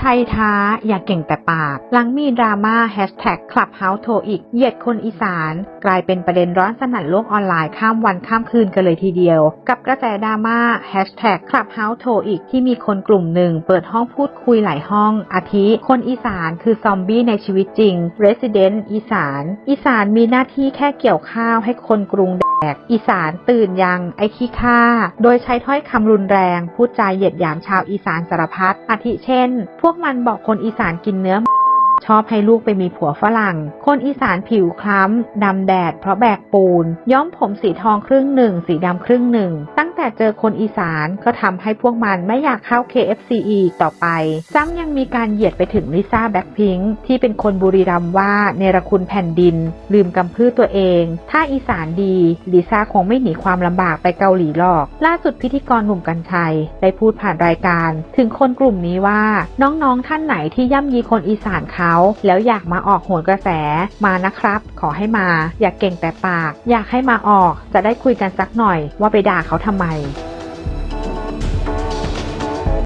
ชัยท้า อย่าเก่งแต่ปาก หลังมีดราม่าแฮชแท็กคลับเฮาส์โทอีก เหยียดคนอีสาน กลายเป็นประเด็นร้อนสนั่นโลกออนไลน์ข้ามวันข้ามคืนกันเลยทีเดียว กับกระแสดราม่าแฮชแท็กคลับเฮาส์โทอีกที่มีคนกลุ่มหนึ่ง เปิดห้องพูดคุยหลายห้อง อาทิ คนอีสานคือซอมบี้ในชีวิตจริง Resident อีสาน อีสานมีหน้าที่แค่เกี่ยวข้าวให้คนกรุงแอกอีสานตื่นยังไอ้ขี้ข้าโดยใช้ถ้อยคำรุนแรง พูดจาเหยียดหยามชาวอีสานสารพัดอาทิเช่นพวกมันบอกคนอีสานกินเนื้อ ชอบให้ลูกไปมีผัวฝรั่ง คนอีสานผิวคล้ำ ดำแดดเพราะแบกปูน ย้อมผมสีทองครึ่งหนึ่ง สีดำครึ่งหนึ่ง แต่เจอคนอีสานก็ทำให้พวกมันไม่อยากเข้า KFC อีกต่อไป ซ้ำยังมีการเหยียดไปถึงลิซ่าแบ็คพิงค์ที่เป็นคนบุรีรัมย์ว่าเนรคุณแผ่นดิน ลืมกำพืชตัวเอง ถ้าอีสานดีลิซ่าคงไม่หนีความลำบากไปเกาหลีหรอก ล่าสุดพิธีกรหนุ่มกัญชัย ได้พูดผ่านรายการ ถึงคนกลุ่มนี้ว่า น้องๆท่านไหนที่ย่ำยีคนอีสานเขา แล้วอยากมาออกโหนกระแสมานะครับ ขอให้มา อย่าเก่งแต่ปาก อยากให้มาออกจะได้คุยกันสักหน่อยว่าไปด่าเขาทำไม made.